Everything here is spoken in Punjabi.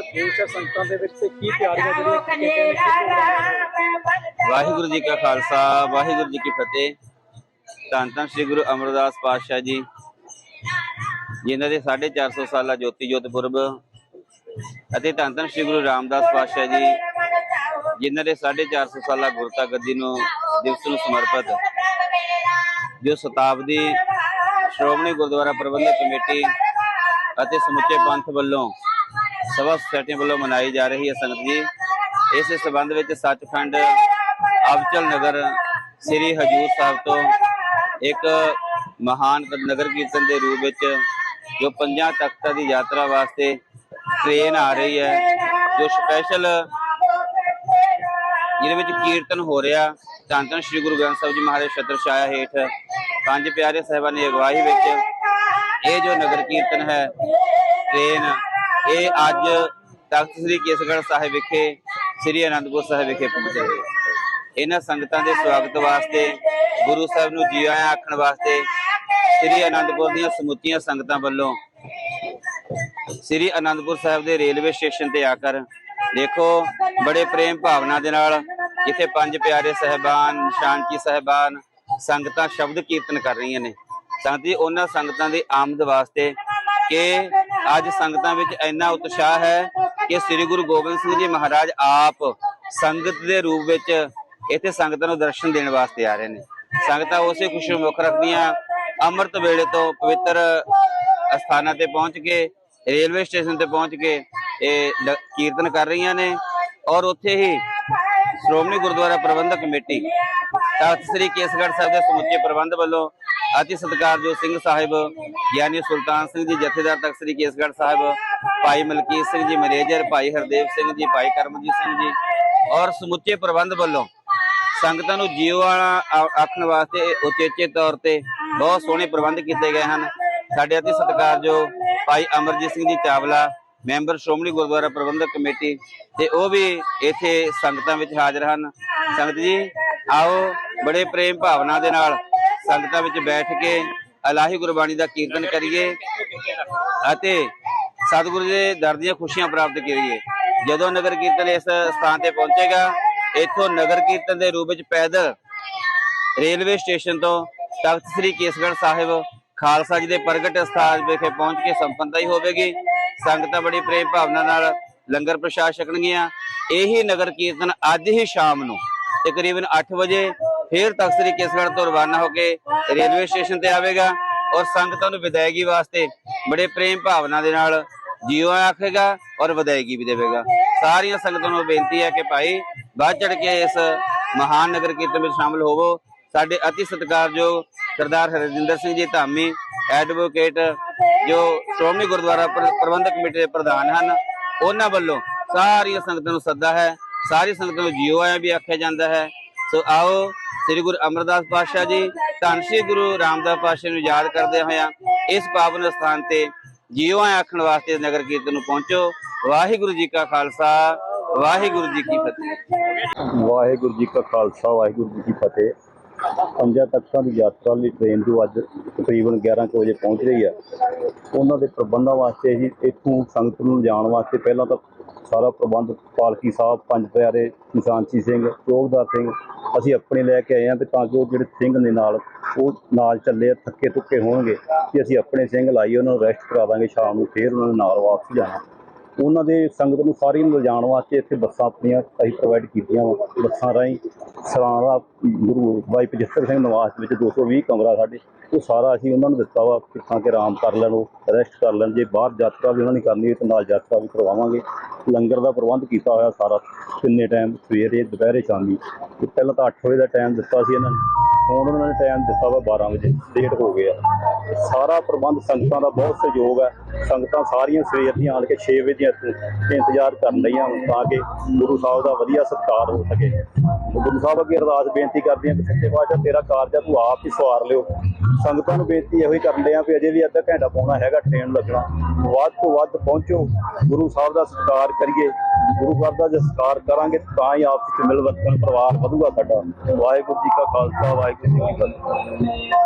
ਜੋਸ਼ ਹੈ ਸੰਗਤਾਂ ਦੇ ਵਿੱਚ ਤੇ ਕੀ ਤਿਆਰੀਆਂ ਜਿਹੜੀਆਂ ਕੀਤੀਆਂ ਨੇ ਵਾਹਿਗੁਰੂ ਜੀ ਕਾ ਖਾਲਸਾ ਵਾਹਿਗੁਰੂ ਜੀ ਕੀ ਫਤਿਹ। ਧੰਨ ਧੰਨ ਸ੍ਰੀ ਗੁਰੂ ਅਮਰਦਾਸ ਪਾਤਸ਼ਾਹ ਜੀ ਜਿਨ੍ਹਾਂ ਦੇ 450 ਸਾਲਾ ਜੋਤੀ ਜੋਤ ਪੁਰਬ। ਅਤੇ ਧੰਨ ਧੰਨ ਸ੍ਰੀ ਗੁਰੂ ਰਾਮਦਾਸ ਪਾਤਸ਼ਾਹ ਜੀ ਜਿਨ੍ਹਾਂ ਦੇ 450 ਸਾਲਾ ਗੁਰਤਾ ਗੱਦੀ ਨੂੰ ਦਿਵਸ ਨੂੰ ਸਮਰਪਿਤ। ਜੋ ਸ਼ਤਾਬਦੀ ਸ਼੍ਰੋਮਣੀ ਗੁਰਦੁਆਰਾ ਪ੍ਰਬੰਧਕ ਕਮੇਟੀ ਅਤੇ ਸਮੁੱਚੇ ਪੰਥ ਵੱਲੋਂ ਸਭਾ ਸੁਸਾਇਟੀ ਵੱਲੋਂ ਮਨਾਈ ਜਾ ਰਹੀ ਹੈ ਸੰਗਤ ਜੀ। ਇਸ ਸਬੰਧ ਵਿੱਚ ਸੱਚਖੰਡ ਅਬਚਲ ਨਗਰ ਸ੍ਰੀ ਹਜੂਰ ਸਾਹਿਬ ਤੋਂ ਇੱਕ ਮਹਾਨ ਨਗਰ ਕੀਰਤਨ ਦੇ ਰੂਪ ਵਿੱਚ ਜੋ ਪੰਜਾਂ ਤਖਤਾਂ ਦੀ ਯਾਤਰਾ ਵਾਸਤੇ ਟ੍ਰੇਨ ਆ ਰਹੀ ਹੈ, ਜੋ ਸਪੈਸ਼ਲ ਜਿਹਦੇ ਵਿੱਚ ਕੀਰਤਨ ਹੋ ਰਿਹਾ, ਧੰਨ ਧੰਨ ਸ੍ਰੀ ਗੁਰੂ ਗ੍ਰੰਥ ਸਾਹਿਬ ਜੀ ਮਹਾਰਾਜ ਛਤਰ ਛਾਇਆ ਹੇਠ ਪੰਜ ਪਿਆਰੇ ਸਾਹਿਬਾਨ ਦੀ ਅਗਵਾਈ ਵਿੱਚ ਇਹ ਜੋ ਨਗਰ ਕੀਰਤਨ ਹੈ ਟ੍ਰੇਨ ਇਹ ਅੱਜ ਤਖਤ ਸ੍ਰੀ ਕੇਸਗੜ੍ਹ ਸਾਹਿਬ ਵਿਖੇ, ਸ੍ਰੀ ਅਨੰਦਪੁਰ ਸਾਹਿਬ ਵਿਖੇ ਪਹੁੰਚੇ ਰਹੀ ਇਹਨਾਂ ਸੰਗਤਾਂ ਦੇ ਸਵਾਗਤ ਵਾਸਤੇ, ਗੁਰੂ ਸਾਹਿਬ ਨੂੰ ਜੀ ਆਇਆਂ ਆਖਣ ਵਾਸਤੇ ਸ੍ਰੀ ਅਨੰਦਪੁਰ ਦੀਆਂ ਸਮੁੱਚੀਆਂ ਸੰਗਤਾਂ ਵੱਲੋਂ ਸ੍ਰੀ ਅਨੰਦਪੁਰ ਸਾਹਿਬ ਦੇ ਰੇਲਵੇ ਸਟੇਸ਼ਨ ਤੇ ਆ ਕਰ ਦੇਖੋ, ਬੜੇ ਪ੍ਰੇਮ ਭਾਵਨਾ ਦੇ ਨਾਲ ਜਿੱਥੇ ਪੰਜ ਪਿਆਰੇ ਸਹਿਬਾਨ ਨਿਸ਼ਾਨਕੀ ਸਹਿਬਾਨ ਸੰਗਤਾਂ ਸ਼ਬਦ ਕੀਰਤਨ ਕਰ ਰਹੀਆਂ ਨੇ। ਸੰਗਤ ਜੀ, ਉਹਨਾਂ ਸੰਗਤਾਂ ਦੀ ਆਮਦ ਵਾਸਤੇ ਕਿ ਅੱਜ ਸੰਗਤਾਂ ਵਿੱਚ ਇੰਨਾ ਉਤਸ਼ਾਹ ਹੈ ਕਿ ਸ੍ਰੀ ਗੁਰੂ ਗੋਬਿੰਦ ਸਿੰਘ ਜੀ ਮਹਾਰਾਜ ਆਪ ਸੰਗਤ ਦੇ ਰੂਪ ਵਿੱਚ ਇੱਥੇ ਸੰਗਤਾਂ ਨੂੰ ਦਰਸ਼ਨ ਦੇਣ ਵਾਸਤੇ ਆ ਰਹੇ ਨੇ। ਸੰਗਤਾਂ ਉਸੇ ਖੁਸ਼ੀ ਨੂੰ ਮੁੱਖ ਰੱਖਦੀਆਂ, ਅੰਮ੍ਰਿਤ ਵੇਲੇ ਤੋਂ ਪਵਿੱਤਰ ਅਸਥਾਨਾਂ ਤੇ ਪਹੁੰਚ ਕੇ, ਰੇਲਵੇ ਸਟੇਸ਼ਨ ਤੇ ਪਹੁੰਚ ਕੇ ਇਹ ਕੀਰਤਨ ਕਰ ਰਹੀਆਂ ਨੇ ਔਰ ਉੱਥੇ ਹੀ ਸ਼੍ਰੋਮਣੀ ਗੁਰਦੁਆਰਾ ਪ੍ਰਬੰਧਕ ਕਮੇਟੀ, ਤਖਤ ਸ੍ਰੀ ਕੇਸਗੜ੍ਹ ਸਾਹਿਬ ਦੇ ਸਮੁੱਚੇ ਪ੍ਰਬੰਧ ਵੱਲੋਂ ਅਤੀ ਸਤਿਕਾਰਯੋਗ ਸਿੰਘ ਸਾਹਿਬ ਗਿਆਨੀ ਸੁਲਤਾਨ ਸਿੰਘ ਜੀ ਜਥੇਦਾਰ ਤਖਤ ਸ੍ਰੀ ਕੇਸਗੜ੍ਹ ਸਾਹਿਬ ਭਾਈ ਮਲਕੀਤ ਸਿੰਘ ਜੀ ਮੈਨੇਜਰ ਭਾਈ ਹਰਦੇਵ ਸਿੰਘ ਜੀ ਭਾਈ ਕਰਮਜੀਤ ਸਿੰਘ ਜੀ ਔਰ ਸਮੁੱਚੇ ਪ੍ਰਬੰਧ ਵੱਲੋਂ ਸੰਗਤਾਂ ਨੂੰ ਜੀਵ ਵਾਲਾ ਆਖਣ ਵਾਸਤੇ ਉਚੇਚੇ ਤੌਰ ਤੇ ਬਹੁਤ ਸੋਹਣੇ ਪ੍ਰਬੰਧ ਕੀਤੇ ਗਏ ਹਨ ਸਾਡੇ ਅਤੀ ਸਤਿਕਾਰਯੋਗ ਭਾਈ ਅਮਰਜੀਤ ਸਿੰਘ ਜੀ ਚਾਵਲਾ ਮੈਂਬਰ ਸ਼੍ਰੋਮਣੀ ਗੁਰਦੁਆਰਾ ਪ੍ਰਬੰਧਕ ਕਮੇਟੀ ਤੇ ਉਹ ਵੀ ਇੱਥੇ ਸੰਗਤਾਂ ਵਿੱਚ ਹਾਜ਼ਰ ਹਨ ਸੰਗਤ ਜੀ ਆਓ ਬੜੇ ਪ੍ਰੇਮ ਭਾਵਨਾ ਦੇ ਨਾਲ ਸੰਗਤਾਂ ਵਿੱਚ ਬੈਠ ਕੇ ਅਲਾਹੀ ਗੁਰਬਾਣੀ ਦਾ ਕੀਰਤਨ ਕਰੀਏ ਅਤੇ ਸਤਿਗੁਰੂ ਦੇ ਦਰ ਦੀਆਂ ਖੁਸ਼ੀਆਂ ਪ੍ਰਾਪਤ ਕਰੀਏ। ਜਦੋਂ ਨਗਰ ਕੀਰਤਨ ਇਸ ਸਥਾਨ ਤੇ ਪਹੁੰਚੇਗਾ, ਇੱਥੋਂ ਨਗਰ ਕੀਰਤਨ ਦੇ ਰੂਪ ਵਿੱਚ ਪੈਦਲ ਰੇਲਵੇ ਸਟੇਸ਼ਨ ਤੋਂ ਤਖਤ ਸ੍ਰੀ ਕੇਸਗੜ੍ਹ ਸਾਹਿਬ, ਖਾਲਸਾ ਜੀ ਦੇ ਪ੍ਰਗਟ ਸਥਾਨ ਵਿਖੇ ਪਹੁੰਚ ਕੇ ਸੰਪੰਨਤਾ ਹੀ ਹੋਵੇਗੀ। ਸੰਗਤਾਂ ਬੜੀ ਪ੍ਰੇਮ ਭਾਵਨਾ ਨਾਲ ਲੰਗਰ ਪ੍ਰਸ਼ਾਦ ਛਕਣਗੀਆਂ। ਇਹੀ ਨਗਰ ਕੀਰਤਨ ਅੱਜ ਹੀ ਸ਼ਾਮ ਨੂੰ ਤਕਰੀਬਨ 8 ਵਜੇ ਫਿਰ ਤਖਤ ਸ੍ਰੀ ਕੇਸਗੜ੍ਹ ਤੋਂ ਰਵਾਨਾ ਹੋ ਕੇ ਰੇਲਵੇ ਸਟੇਸ਼ਨ ਤੇ ਆਵੇਗਾ ਔਰ ਸੰਗਤਾਂ ਨੂੰ ਵਿਦਾਇਗੀ ਵਾਸਤੇ ਬੜੇ ਪ੍ਰੇਮ ਭਾਵਨਾ ਦੇ ਨਾਲ ਜੀਓ ਆਖੇਗਾ ਔਰ ਵਿਦਾਇਗੀ ਵੀ ਦੇਵੇਗਾ। ਸਾਰੀਆਂ ਸੰਗਤਾਂ ਨੂੰ ਬੇਨਤੀ ਹੈ ਕਿ ਭਾਈ ਵੱਧ ਚੜ ਕੇ ਇਸ ਮਹਾਨ ਨਗਰ ਕੀਰਤਨ ਵਿੱਚ ਸ਼ਾਮਲ ਹੋਵੋ। ਸਾਡੇ ਅਤੀ ਸਤਿਕਾਰਯੋਗ ਸਰਦਾਰ ਹਰਜਿੰਦਰ ਸਿੰਘ ਜੀ ਧਾਮੀ ਐਡਵੋਕੇਟ ਜੋ ਸ਼੍ਰੋਮਣੀ ਗੁਰਦੁਆਰਾ ਪ੍ਰ- ਪ੍ਰਬੰਧਕ ਕਮੇਟੀ ਦੇ ਪ੍ਰਧਾਨ ਹਨ, ਉਹਨਾਂ ਵੱਲੋਂ ਸਾਰੀਆਂ ਸੰਗਤਾਂ ਨੂੰ ਸੱਦਾ ਹੈ, ਸਾਰੀ ਸੰਗਤਾਂ ਨੂੰ ਜੀਓ ਆਇਆ ਵੀ ਆਖਿਆ ਜਾਂਦਾ ਹੈ। ਸੋ ਆਓ ਸ੍ਰੀ ਗੁਰੂ ਅਮਰਦਾਸ ਪਾਤਸ਼ਾਹ ਜੀ, ਧੰਨ ਸ੍ਰੀ ਗੁਰੂ ਰਾਮਦਾਸ ਪਾਤਸ਼ਾਹ ਨੂੰ ਯਾਦ ਕਰਦੇ ਹੋਇਆਂ ਇਸ ਪਾਵਨ ਸਥਾਨ ਤੇ ਜੀਓ ਆਖਣ ਵਾਸਤੇ ਨਗਰ ਕੀਰਤਨ ਨੂੰ ਪਹੁੰਚੋ। ਵਾਹਿਗੁਰੂ ਜੀ ਕਾ ਖਾਲਸਾ, ਵਾਹਿਗੁਰੂ ਜੀ ਕੀ ਫਤਿਹ। ਵਾਹਿਗੁਰੂ ਜੀ ਕਾ ਖਾਲਸਾ, ਵਾਹਿਗੁਰੂ ਜੀ ਕੀ ਫਤਿਹ। ਪੰਜਾਂ ਤਖਤਾਂ ਦੀ ਯਾਤਰਾ ਲਈ ਟ੍ਰੇਨ ਜੋ ਅੱਜ ਤਕਰੀਬਨ 11 ਕੁ ਵਜੇ ਪਹੁੰਚ ਰਹੀ ਹੈ। ਉਹਨਾਂ ਦੇ ਪ੍ਰਬੰਧਾਂ ਵਾਸਤੇ ਹੀ ਇੱਥੋਂ ਸੰਗਤ ਨੂੰ ਜਾਣ ਵਾਸਤੇ ਪਹਿਲਾਂ ਤਾਂ ਸਾਰਾ ਪ੍ਰਬੰਧ ਪਾਲਕੀ ਸਾਹਿਬ, ਪੰਜ ਪਿਆਰੇ ਨਿਸ਼ਾਨਚੀ ਸਿੰਘ ਚੋਗਦਾਰ ਸਿੰਘ ਅਸੀਂ ਆਪਣੇ ਲੈ ਕੇ ਆਏ ਹਾਂ ਤੇ ਤਾਂ ਕਿ ਉਹ ਜਿਹੜੇ ਸਿੰਘ ਨੇ ਨਾਲ ਉਹ ਨਾਲ ਚੱਲੇ ਆ, ਥੱਕੇ ਟੁੱਕੇ ਹੋਣਗੇ ਕਿ ਅਸੀਂ ਆਪਣੇ ਸਿੰਘ ਲਾਈਏ ਉਹਨਾਂ ਨੂੰ ਰੈਸਟ ਕਰਾ ਦਾਂਗੇ ਸ਼ਾਮ ਨੂੰ ਫੇਰ ਉਹਨਾਂ ਨੇ ਨਾਲ ਵਾਪਸ ਜਾਣਾ। ਉਹਨਾਂ ਦੇ ਸੰਗਤ ਨੂੰ ਸਾਰੀ ਨੂੰ ਲਿਜਾਣ ਵਾਸਤੇ ਇੱਥੇ ਬੱਸਾਂ ਆਪਣੀਆਂ ਅਸੀਂ ਪ੍ਰੋਵਾਈਡ ਕੀਤੀਆਂ ਵਾ ਬੱਸਾਂ ਰਾਹੀਂ ਸਰਾਂ ਦਾ ਗੁਰੂ ਬਾਈ ਪਜਿੱਤਰ ਸਿੰਘ ਨਿਵਾਸ ਵਿੱਚ 220 ਕਮਰਾ ਸਾਡੇ ਉਹ ਸਾਰਾ ਅਸੀਂ ਉਹਨਾਂ ਨੂੰ ਦਿੱਤਾ ਵਾ ਕਿ ਤਾਂ ਕਿ ਆਰਾਮ ਕਰ ਲੈਣ ਉਹ ਰੈਸਟ ਕਰ ਲੈਣ ਜੇ ਬਾਹਰ ਯਾਤਰਾ ਵੀ ਉਹਨਾਂ ਨੇ ਕਰਨੀ ਹੋਈ ਤਾਂ ਨਾਲ ਯਾਤਰਾ ਵੀ ਕਰਵਾਵਾਂਗੇ। ਲੰਗਰ ਦਾ ਪ੍ਰਬੰਧ ਕੀਤਾ ਹੋਇਆ ਸਾਰਾ, ਤਿੰਨੇ ਟਾਈਮ ਸਵੇਰੇ, ਦੁਪਹਿਰੇ, ਸ਼ਾਮੀ। ਤੇ ਪਹਿਲਾਂ ਤਾਂ 8 ਵਜੇ ਦਾ ਟਾਈਮ ਦਿੱਤਾ ਸੀ ਇਹਨਾਂ ਨੇ। ਹੁਣ ਉਹਨਾਂ ਨੇ ਟਾਈਮ ਦਿੱਤਾ ਵਾ 12 ਵਜੇ ਲੇਟ ਹੋ ਗਿਆ ਸਾਰਾ ਪ੍ਰਬੰਧ ਸੰਗਤਾਂ ਦਾ ਬਹੁਤ ਸਹਿਯੋਗ ਹੈ ਸੰਗਤਾਂ ਸਾਰੀਆਂ ਸਵੇਰ ਦੀਆਂ ਆਣ ਕੇ 6 ਵਜੇ ਦੀਆਂ ਇੱਥੇ ਇੰਤਜ਼ਾਰ ਕਰਨ ਲਈਆਂ ਤਾਂ ਕਿ ਗੁਰੂ ਸਾਹਿਬ ਦਾ ਵਧੀਆ ਸਤਿਕਾਰ ਹੋ ਸਕੇ। ਗੁਰੂ ਸਾਹਿਬ ਅੱਗੇ ਅਰਦਾਸ ਬੇਨਤੀ ਕਰਦੇ ਹਾਂ ਕਿ ਸੱਚੇ ਪਾਤਸ਼ਾਹ ਤੇਰਾ ਕਾਰਜ ਆ, ਤੂੰ ਆਪ ਹੀ ਸਵਾਰ ਲਿਓ। ਸੰਗਤਾਂ ਨੂੰ ਬੇਨਤੀ ਇਹੋ ਹੀ ਕਰਨ ਲਿਆ ਵੀ ਅਜੇ ਵੀ ਅੱਧਾ ਘੰਟਾ ਪਾਉਣਾ ਹੈਗਾ ਟ੍ਰੇਨ ਲੱਗਣਾ। ਵੱਧ ਤੋਂ ਵੱਧ ਪਹੁੰਚੋ, ਗੁਰੂ ਸਾਹਿਬ ਦਾ ਸਤਿਕਾਰ ਕਰੀਏ। ਗੁਰੂ ਸਾਹਿਬ ਦਾ ਜੇ ਸਤਿਕਾਰ ਕਰਾਂਗੇ ਤਾਂ ਹੀ ਆਪਸ ਵਿੱਚ ਮਿਲ ਵਰਤਨ ਪਰਿਵਾਰ ਵਧੂਗਾ ਸਾਡਾ। ਵਾਹਿਗੁਰੂ ਜੀ ਕਾ ਖਾਲਸਾ ਵਾਹਿਗੁਰੂ 一个情。